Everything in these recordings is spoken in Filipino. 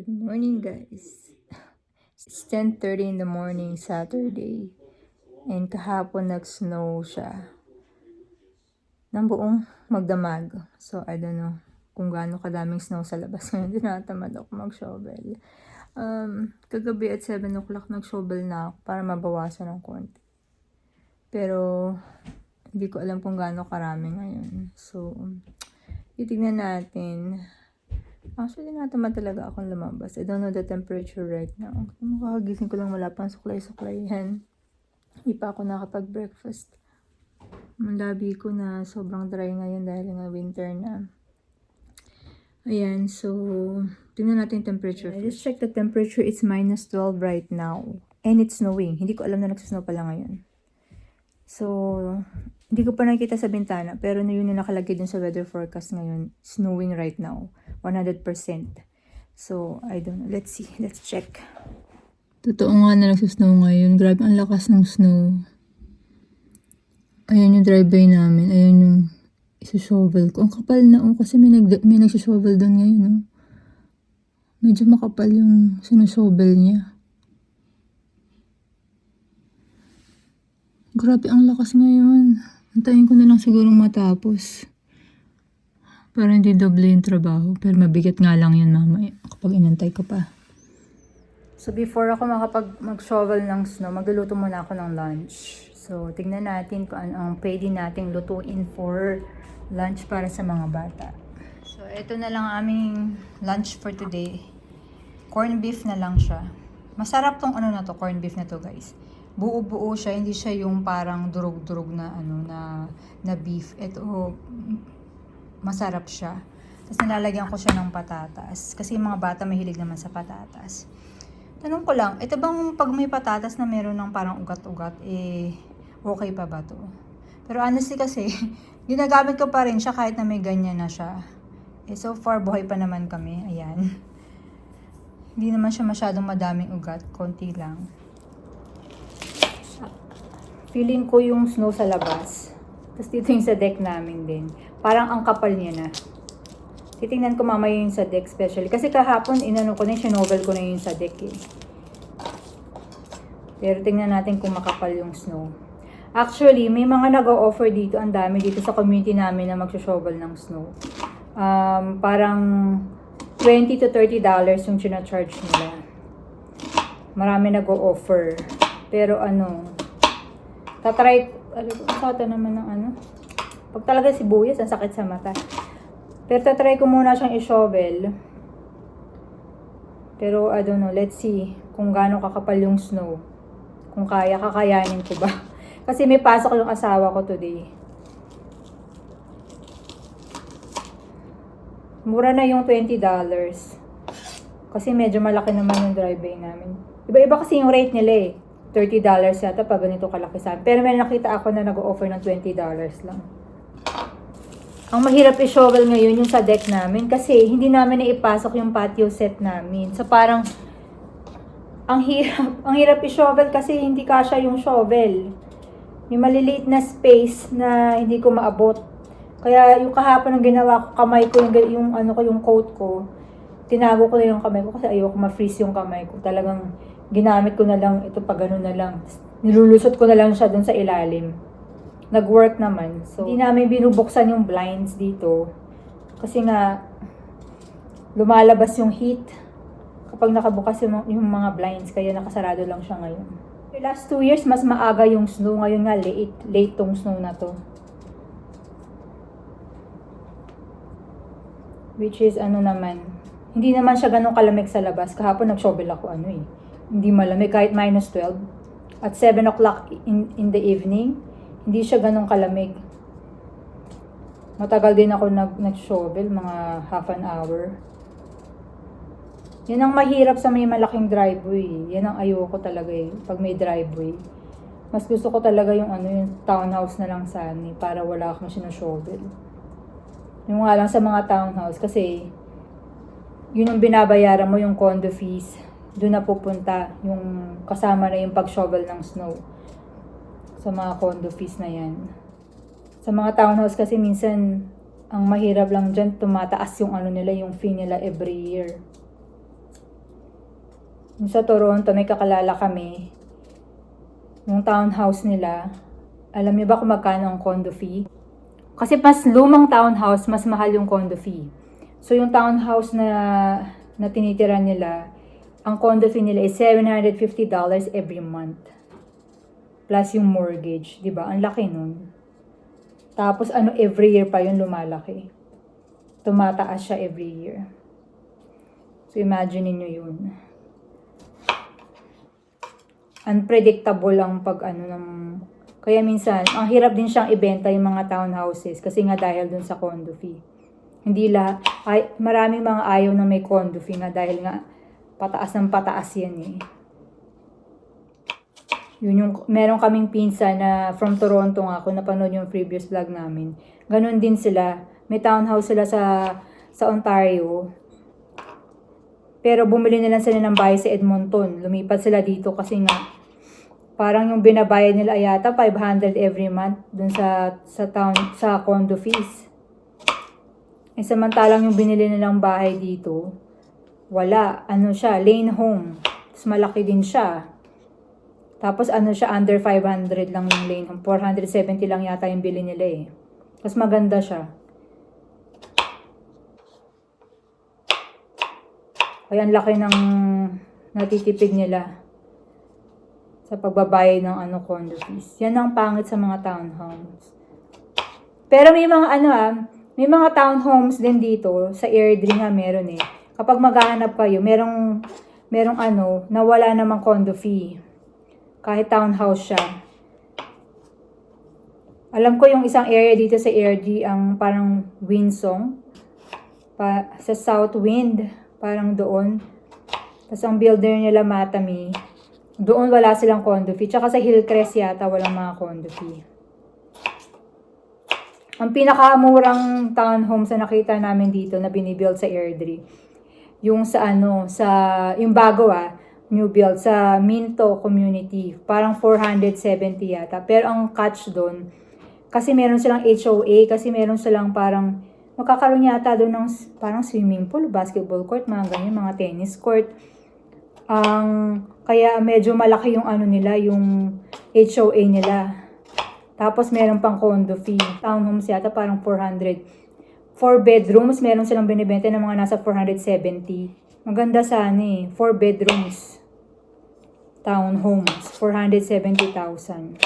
Good morning, guys. It's 10.30 in the morning, Saturday. And kahapon nag-snow siya. Nang buong magdamag. So, I don't know kung gaano kadaming snow sa labas. Ngayon, tinatamad ako mag-shovel. Um, kagabi at 7 o'clock nag-shovel na ako para mabawasan ng konti. Pero, hindi ko alam kung gaano karami ngayon. So, titignan natin. Actually, natamad talaga akong lumabas. I don't know the temperature right now. Makagising ko lang wala pang suklay-suklay yan. Hindi pa ako nakapag-breakfast. Ang labi ko na sobrang dry ngayon dahil nga winter na. Ayan, so, tingnan natin yung temperature. I just checked the temperature. It's minus 12 right now. And it's snowing. Hindi ko alam na nagsasnow pala ngayon. So, hindi ko pa nakikita sa bintana, pero na yun yung nakalagay dun sa weather forecast ngayon, snowing right now, 100%. So, I don't know. Let's see. Let's check. Totoo nga na nagsasnow ngayon. Grabe, ang lakas ng snow. Ayan yung driveway namin. Ayan yung isushovel ko. Ang kapal na oh, kasi may, nag may nagsushovel doon ngayon. Oh. Medyo makapal yung sinushovel niya. Grabe, ang lakas ngayon. Antayin ko na lang siguro matapos. Para hindi doble yung trabaho. Pero mabigat nga lang yun mamaya kapag inantay ko pa. So before ako makapag mag-shovel ng snow, magluluto muna ako ng lunch. So tignan natin kung ano ang pwede nating lutuin for lunch para sa mga bata. So ito na lang aming lunch for today. Corn beef na lang siya. Masarap tong ano na to, corn beef na to guys buo-buo siya, hindi siya yung parang durog-durog na ano na na beef. Ito masarap siya. Tapos nilalagyan ko siya ng patatas kasi yung mga bata mahilig naman sa patatas. Tanong ko lang, ito bang pag may patatas na meron ng parang ugat-ugat, eh, okay pa ba to? Pero honestly kasi, ginagamit ko pa rin siya kahit na may ganyan na siya. Eh, so far, buhay pa naman kami. Ayan. Hindi naman siya masyadong madaming ugat. Konti lang. Feeling ko yung snow sa labas. Tapos dito yung sa deck namin din. Parang ang kapal niya na. Titingnan ko mamaya yung sa deck especially. Kasi kahapon, inano ko na yung shinovel ko na yung sa deck eh. Pero tingnan natin kung makapal yung snow. Actually, may mga nag-o-offer dito. Ang dami dito sa community namin na mag-shovel ng snow. Um, parang 20 to 30 dollars yung charge nila. Marami nag-o-offer. Pero ano, Tatry, ano, sata naman ng ano. Pag talaga sibuyas, ang sakit sa mata. Pero tatry ko muna siyang i-shovel. Pero I don't know, let's see kung gaano kakapal yung snow. Kung kaya, kakayanin ko ba. Kasi may pasok yung asawa ko today. Mura na yung $20. Kasi medyo malaki naman yung driveway namin. Iba-iba kasi yung rate nila eh. $30 yata pag ganito kalaki sa Pero may nakita ako na nag-offer ng $20 lang. Ang mahirap i-shovel ngayon yung sa deck namin kasi hindi namin naipasok yung patio set namin. So parang ang hirap, ang hirap i-shovel kasi hindi kasya yung shovel. May maliliit na space na hindi ko maabot. Kaya yung kahapon ang ginawa ko, kamay ko, yung, yung ano ko, yung coat ko, tinago ko na yung kamay ko kasi ayoko ma-freeze yung kamay ko. Talagang ginamit ko na lang ito pag gano'n na lang. Nilulusot ko na lang siya dun sa ilalim. Nag-work naman. So, hindi namin binubuksan yung blinds dito. Kasi nga, lumalabas yung heat kapag nakabukas yung, yung mga blinds. Kaya nakasarado lang siya ngayon. The last two years, mas maaga yung snow. Ngayon nga, late, late tong snow na to. Which is, ano naman, hindi naman siya ganun kalamig sa labas. Kahapon nag-shovel ako, ano eh hindi malamig kahit minus 12. At 7 o'clock in, in the evening, hindi siya ganong kalamig. Matagal din ako nag, nag-shovel, mga half an hour. Yan ang mahirap sa may malaking driveway. Yan ang ayoko talaga eh, pag may driveway. Mas gusto ko talaga yung ano, yung townhouse na lang sana eh, para wala akong sinushovel. Yung nga lang sa mga townhouse kasi yun ang binabayaran mo yung condo fees doon na pupunta yung kasama na yung pag-shovel ng snow sa mga condo fees na yan. Sa mga townhouse kasi minsan ang mahirap lang dyan, tumataas yung ano nila, yung fee nila every year. Yung sa Toronto, may kakalala kami. Yung townhouse nila. Alam niyo ba kung magkano ang condo fee? Kasi mas lumang townhouse, mas mahal yung condo fee. So yung townhouse na, na tinitira nila, ang condo fee nila is $750 every month. Plus yung mortgage, di ba? Ang laki nun. Tapos ano, every year pa yun lumalaki. Tumataas siya every year. So imagine niyo yun. Unpredictable ang pag ano ng kaya minsan, ang hirap din siyang ibenta yung mga townhouses kasi nga dahil dun sa condo fee. Hindi la, ay, maraming mga ayaw na may condo fee nga dahil nga pataas ng pataas yan eh. Yun yung, meron kaming pinsa na from Toronto nga ako, napanood yung previous vlog namin. Ganon din sila. May townhouse sila sa, sa Ontario. Pero bumili na lang sila ng bahay sa Edmonton. Lumipat sila dito kasi nga parang yung binabayad nila yata 500 every month dun sa sa town sa condo fees. Eh samantalang yung binili nilang bahay dito, wala, ano siya, lane home. Tapos malaki din siya. Tapos ano siya, under 500 lang yung lane home. 470 lang yata yung bili nila eh. Tapos maganda siya. Kaya laki ng natitipid nila sa pagbabayad ng ano condo fees. Yan ang pangit sa mga townhomes. Pero may mga ano ah, may mga townhomes din dito sa Airdrie nga meron eh. Kapag maghahanap kayo, merong merong ano, na wala namang condo fee. Kahit townhouse siya. Alam ko yung isang area dito sa Airdrie ang parang Winsong. Pa, sa South Wind, parang doon. Tapos ang builder nila Matami, doon wala silang condo fee. Tsaka sa Hillcrest yata walang mga condo fee. Ang pinakamurang townhomes na nakita namin dito na binibuild sa Airdrie, yung sa ano, sa, yung bago ah, new build sa Minto Community. Parang 470 yata. Pero ang catch doon, kasi meron silang HOA, kasi meron silang parang, magkakaroon yata doon ng parang swimming pool, basketball court, mga ganyan, mga tennis court. Ang, kaya medyo malaki yung ano nila, yung HOA nila. Tapos meron pang condo fee. Townhomes yata parang 400. Four bedrooms, meron silang binibenta ng mga nasa 470. Maganda sana eh. Four bedrooms. Townhomes. 470,000.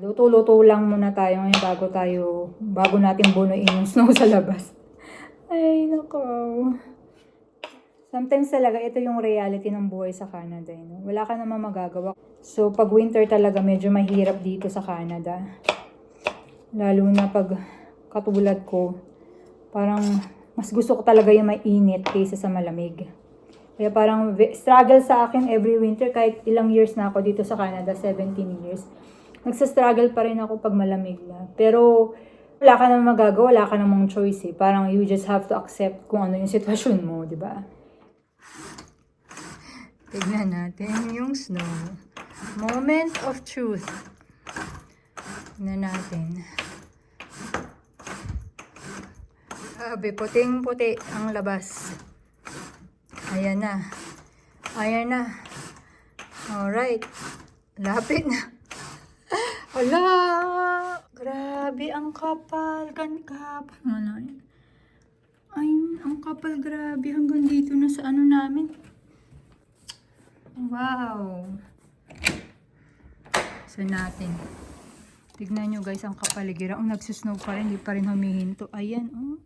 Luto-luto lang muna tayo ngayon bago tayo, bago natin bunuin yung snow sa labas. Ay, nako. Sometimes talaga, ito yung reality ng buhay sa Canada. eh, No? Wala ka namang magagawa. So, pag winter talaga, medyo mahirap dito sa Canada. Lalo na pag katulad ko, parang mas gusto ko talaga yung mainit kaysa sa malamig. Kaya parang struggle sa akin every winter kahit ilang years na ako dito sa Canada, 17 years. Nagsa-struggle pa rin ako pag malamig na. Pero wala ka namang magagawa, wala ka namang choice eh. Parang you just have to accept kung ano yung sitwasyon mo, di ba? Tignan natin yung snow. Moment of truth. Tignan natin. Sabi, puting-puti ang labas. Ayan na. Ayan na. Alright. Lapit na. Ala! Grabe, ang kapal. Gan kapal. Ano yun? Ayun, ang kapal. Grabe. Hanggang dito na sa ano namin. Wow! Sa natin. Tignan nyo guys, ang kapaligiran. Ang nagsusnow pa rin, hindi pa rin humihinto. Ayan, oh.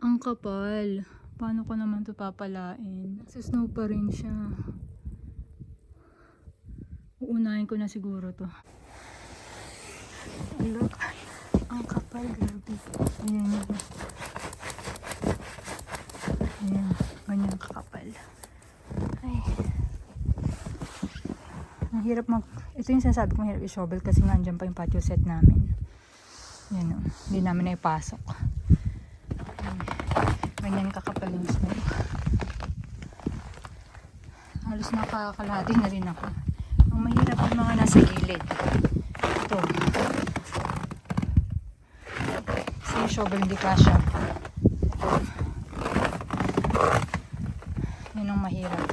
Ang kapal. Paano ko naman to papalain? Nagsusnow pa rin siya. Uunahin ko na siguro to. Look, ang kapal, grabe. Ayan yun. Ayan, ganyan kakapal. Ay. Ang hirap mag... Ito yung sinasabi kong hirap i-shovel kasi nga andyan pa yung patio set namin. Yan o. Hindi namin na ipasok ganyan kakapalings na halos nakakalati na rin ako. Ang mahirap yung mga nasa gilid. Ito. Kasi yung shovel hindi kasha ito ang mahirap.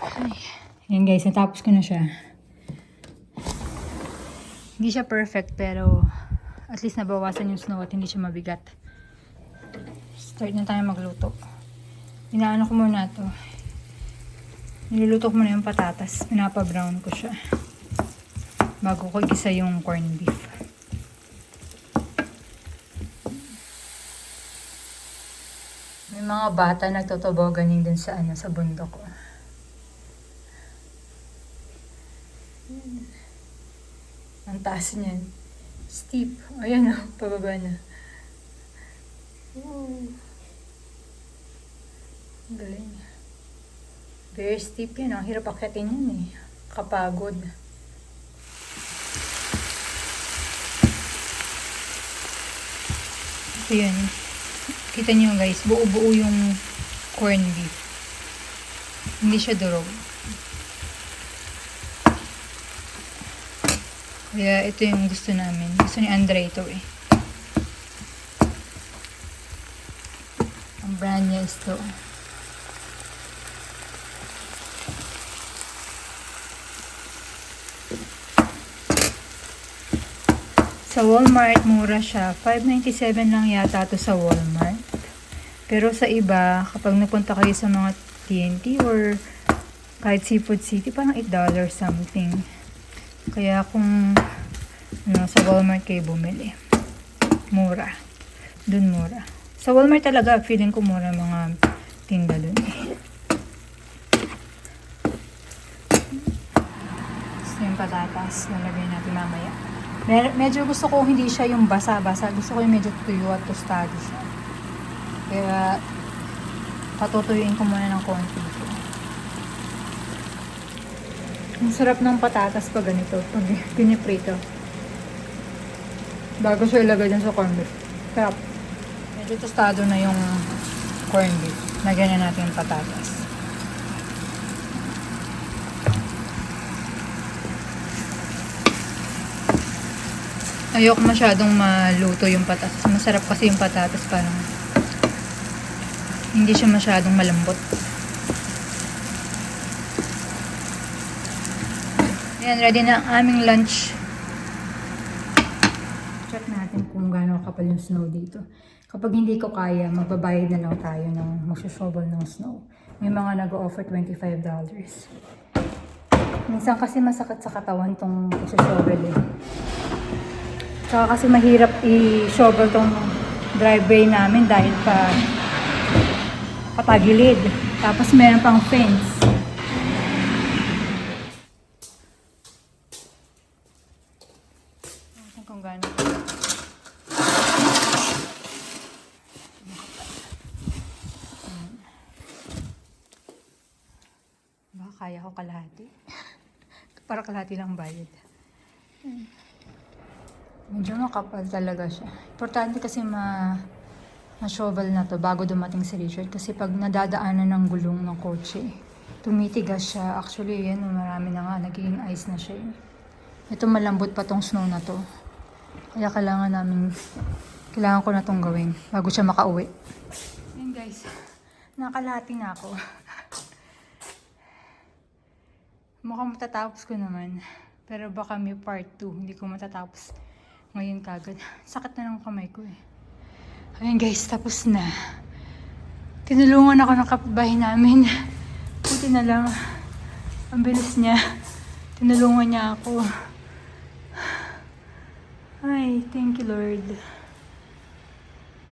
Ay Ayan guys, natapos ko na siya. Hindi siya perfect pero at least nabawasan yung snow at hindi siya mabigat. Start na tayo magluto. Inaano ko muna to. Niluluto ko muna yung patatas. Pinapa-brown ko siya. Bago ko igisa yung corned beef. May mga bata nagtotoboganing din sa ano sa bundok. Ang taas niyan. Steep. Ayan o, pababa na. Ang galing. Very steep yan. Ang hirap akyatin yan eh. Kapagod. So yun. Kita niyo guys, buo-buo yung corned beef. Hindi siya durog. Kaya ito yung gusto namin. Gusto ni Andre ito eh. Brand niya is to. Sa Walmart, mura siya. 5.97 lang yata to sa Walmart. Pero sa iba, kapag napunta kayo sa mga TNT or kahit Seafood City, parang $8 something. Kaya kung ano, sa Walmart kayo bumili, mura. Dun mura. Sa Walmart talaga, feeling ko mura mga tinda dun eh. Gusto yung patatas, lalagay natin mamaya. Medyo gusto ko hindi siya yung basa-basa. Gusto ko yung medyo tuyo at tostado siya. Kaya, patutuyuin ko muna ng konti. Ang sarap ng patatas pag ganito, pag piniprito. Bago siya ilagay dyan sa corned beef. Sarap. Medyo tostado na yung corned beef. Lagyan na natin yung patatas. Ayoko masyadong maluto yung patatas. Masarap kasi yung patatas parang hindi siya masyadong malambot. Ayan, ready na ang aming lunch. Check natin kung gaano kapal yung snow dito. Kapag hindi ko kaya, magbabayad na lang tayo ng magsushovel ng snow. May mga nag-offer $25. Minsan kasi masakit sa katawan tong magsushovel eh. Tsaka kasi mahirap i-shovel tong driveway namin dahil pa patagilid. Tapos meron pang fence. Ewan ko Kung gaano. Baka kaya ko kalahati. Para kalahati lang bayad. Medyo makapal talaga siya. Importante kasi ma ma-shovel na to bago dumating si Richard kasi pag nadadaanan ng gulong ng kotse, tumitigas siya. Actually, yan, marami na nga, nagiging ice na siya. eh. Ito malambot pa tong snow na to. Kaya kailangan namin, kailangan ko na tong gawin bago siya makauwi. Yan guys, nakalati na ako. Mukhang matatapos ko naman. Pero baka may part 2, hindi ko matatapos ngayon kagad. Sakit na ng kamay ko eh. Ayun guys, tapos na. Tinulungan ako ng kapitbahay namin. Buti na lang. Ang bilis niya. Tinulungan niya ako. Ay, thank you Lord.